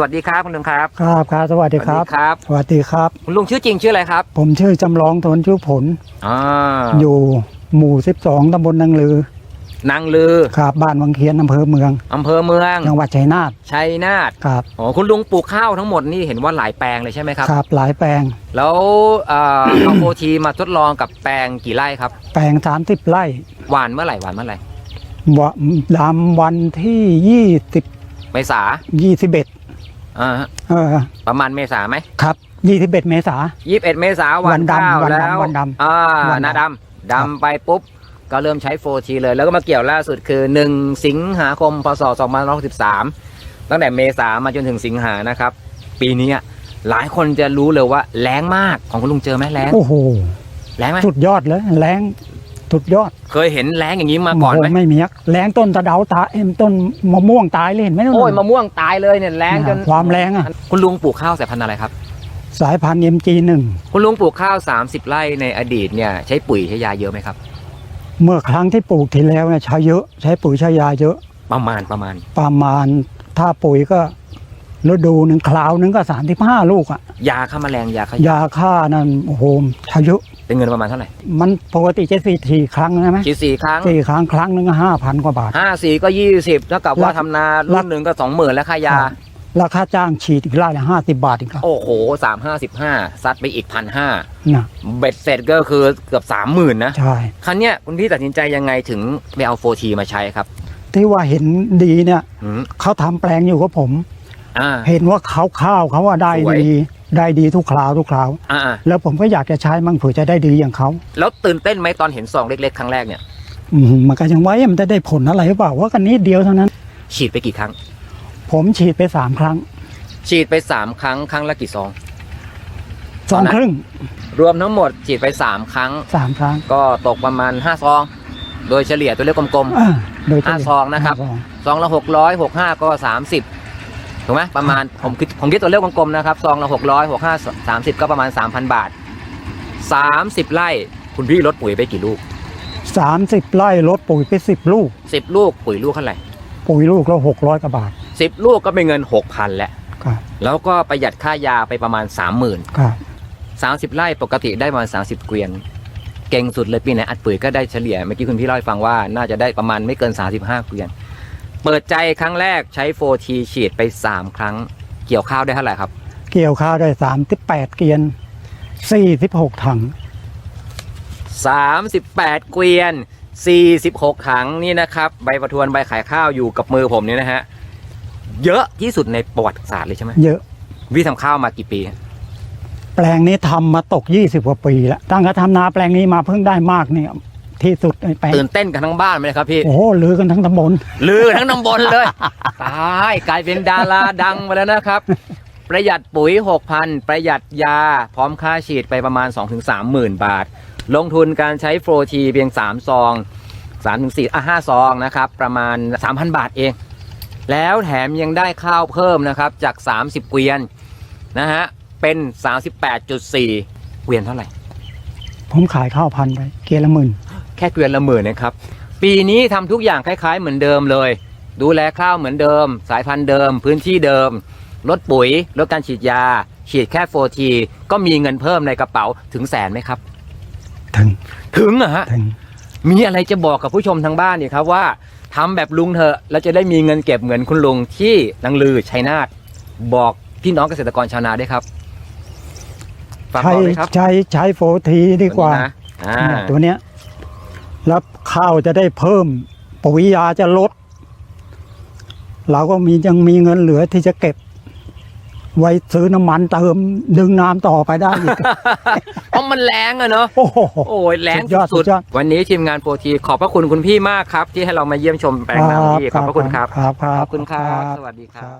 สวัสดีครับคุณลุงครับ ครับครับสวัสดีครับ สวัสดีครับ สวัสดีครับ คุณลุงชื่อจริงชื่ออะไรครับ ผมชื่อจำลองทนชูผล อ่าอยู่หมู่ 12ตำบลนางลือนางลือครับบ้านวังเคียนอำเภอเมือง อำเภอเมือง จังหวัดชัยนาทชัยนาทครับอ๋อคุณลุงปลูกข้าวทั้งหมดนี่เห็นว่าหลายแปลงเลยใช่ไหมครับ ครับหลายแปลง แล้วเอ่อ เอาโฟทีมาทดลองกับแปลงกี่ไร่ครับ แปลง30ไร่หวานเมื่อไหร่หวานเมื่อไหร่วะดำวันที่ 20 เมษา 21 อ่าฮะเออประมาณเมษาไหมครับ21เมษา ยี่สิบเอ็ดเมษาหวานวันดำข้าววันดำแล้ววันดำอ่าวันดำหนาดำดำไปปุ๊บ ก็เริ่มใช้โฟทีเลย แล้วก็มาเกี่ยวล่าสุดคือ1สิงหาคมพศ2563ตั้งแต่เมษามาจนถึงสิงหานะครับ ปีนี้อะหลายคนจะรู้เลยว่าแรงมากของคุณลุงเจอไหมแรงโอ้โห แรงไหมสุดยอดเลยแรง สุดยอดเคยเห็นแรงอย่างนี้มาก่อนไหมโโไม่มีอะแรงต้นตะเดาตายเอ็มต้นมะม่วงตายเลยเห็นไหมนู่นโอ้ยมะม่วงตายเลยเนี่ยแรงจนความแรงอะคุณลุงปลูกข้าวสายพันธุ์อะไรครับ สายพันธุ์ MG1 คุณลุงปลูกข้าว 30 ไร่ในอดีตเนี่ยใช้ปุ๋ยใช้ยาเยอะไหมครับ เมื่อครั้งที่ปลูกทีแล้วเนี่ยใช้เยอะใช้ปุ๋ยใช้ยาเยอะ ประมาณประมาณ ประมาณถ้าปุ๋ยก็ ฤดูหนึ่งคราวหนึงก็สามสิบห้าลูกอะยาฆ่าแมลงยาฆ่ายาฆ่านั่นโอ้โหใช้เยอะเป็นเงินประมาณเท่าไหร่มันปกติจะสี่ทีครั้งใช่ไหมฉีดสี่ครั้งสี่ครั้งครั้งหนึงก็ห้าพันกว่าบาทห้าสี่ก็ยี่สิบเท่ากับว่าราคาทำนารุ่นหนึ่งก็สองหมื่นแล้วค่ายา ราคาจ้างฉีดอีกไร่ละห้าสิบบาทอีกครับโอ้โหสามห้าสิบห้าซัดไปอีกพันห้านะเบ็ดเสร็จก็คือเกือบสามหมื่นนะใช่ คันเนี้ยคุณพี่ตัดสินใจยังไงถึงไปเอาโฟทีมาใช้ครับที่ว่าเห็นดีเนี่ย อืมเขาทำแปลงอยู่กับผม อ่า เห็นว่าเขาข้าวเขาว่าได้สวย ดี ได้ดีทุกคราวทุกคราวอ่าแล้วผมก็อยากจะใช้มั่งเผื่อจะได้ดีอย่างเขาแล้วตื่นเต้นไหมตอนเห็นซองเล็กๆครั้งแรกเนี่ยอืมมันก็ยังไว้มันจะได้ผลอะไรหรือเปล่าว่ากันนิดเดียวเท่านั้น ฉีดไปกี่ครั้ง ผมฉีดไปสามครั้งฉีดไปสามครั้งครั้งละกี่ซอง สองครึ่งรวมทั้งหมดฉีดไปสามครั้ง สามครั้งก็ตกประมาณห้าซอง โดยเฉลี่ยตัวเลขกลม อ่าโดยเฉลี่ยห้าซองนะครับ ห้าซอง ๆซองละหกร้อยหกห้าก็สามสิบ ถูกไหมประมาณผมคิดผมคิดตัวเลขกลมๆนะครับซองละหกร้อยหกห้าสามสิบก็ประมาณสามพันบาทสามสิบไร่คุณพี่ลดปุ๋ยไปกี่ลูกสามสิบไร่ลดปุ๋ยไปสิบลูกสิบลูกปุ๋ยลูกเท่าไหร่ปุ๋ยลูกละหกร้อยกว่าบาทสิบลูกก็เป็นเงินหกพันแล้วครับแล้วก็ประหยัดค่ายาไปประมาณสามหมื่นครับสามสิบไร่ปกติได้ประมาณสามสิบเกวียน เก่งสุดเลยปีไหนอัดปุ๋ยก็ได้เฉลี่ยเมื่อกี้คุณพี่เล่าให้ฟังว่าน่าจะได้ประมาณไม่เกิน35เกวียน เปิดใจครั้งแรกใช้โฟทีฉีดไป 3 ครั้ง เกี่ยวข้าวได้เท่าไหร่ครับ เกี่ยวข้าวได้สามสิบแปดเกียนสี่สิบหกถัง 38 เกวียน 46 ถังนี่นะครับ ใบประทวนใบขายข้าวอยู่กับมือผมเนี่ยนะฮะ เยอะที่สุดในประวัติศาสตร์เลยใช่ไหมเยอะวิทำข้าวมากี่ปี แปลงนี้ทำมาตกยี่สิบกว่าปีแล้วตั้งแต่ทำนาแปลงนี้มาเพิ่งได้มากเนี่ย ที่สุดในแปลงตื่นเต้นกันทั้งบ้านไหมครับพี่ โอ้โหลือกันทั้งตำบลลือทั้งตำบลเลย ตายกลายเป็นดาราดังไปแล้วนะครับ ประหยัดปุ๋ย 6,000 ประหยัดยา พร้อมค่าฉีดไปประมาณ 2-3หมื่นบาท ลงทุนการใช้โฟร์ทีเพียง 3 ซอง 3-4อะ5ซองนะครับ ประมาณ 3,000 บาทเอง แล้วแถมยังได้ข้าวเพิ่มนะครับ จาก 30 เกวียนนะฮะ เป็น 38.4 เกวียนเท่าไหร่ ผมขายข้าวพันธุ์ไป เกียร์ละหมื่น แค่เกวียนละหมื่นนะครับ ปีนี้ทำทุกอย่างคล้าย ๆ เหมือนเดิมเลย ดูแลข้าวเหมือนเดิม สายพันธุ์เดิม พื้นที่เดิม ลดปุ๋ย ลดการฉีดยา ฉีดแค่โฟทีก็มีเงินเพิ่มในกระเป๋าถึงแสนไหมครับ ถึง ถึงอะฮะถึงมีอะไรจะบอกกับผู้ชมทางบ้านนี่ครับว่าทำแบบลุงเถอะแล้วจะได้มีเงินเก็บเหมือนคุณลุงที่ลังลือชัยนาทบอกพี่น้องเกษตรกรชาวนาด้วยครับฝากใช้บอกเลยครับใช้ใช้โฟทีดีกว่า ตัวนี้นะอ่าเนี่ยตัวเนี้ย แล้วข้าวจะได้เพิ่มปุ๋ยยาจะลด เราก็มียังมีเงินเหลือที่จะเก็บ ไว้ซื้อน้ำมันเติมดึงน้ำต่อไปได้อีก เพราะมันแรงอะเนาะโอ้โห โอ้ยแรงสุดยอดสุดสุดยอด ๆวันนี้ทีมงานโปรทีขอบพระคุณคุณพี่มากครับ ที่ให้เรามาเยี่ยมชมแปลงนาของพี่ขอบพระคุณครับครับ ครับ ขอบคุณครับ สวัสดีครับ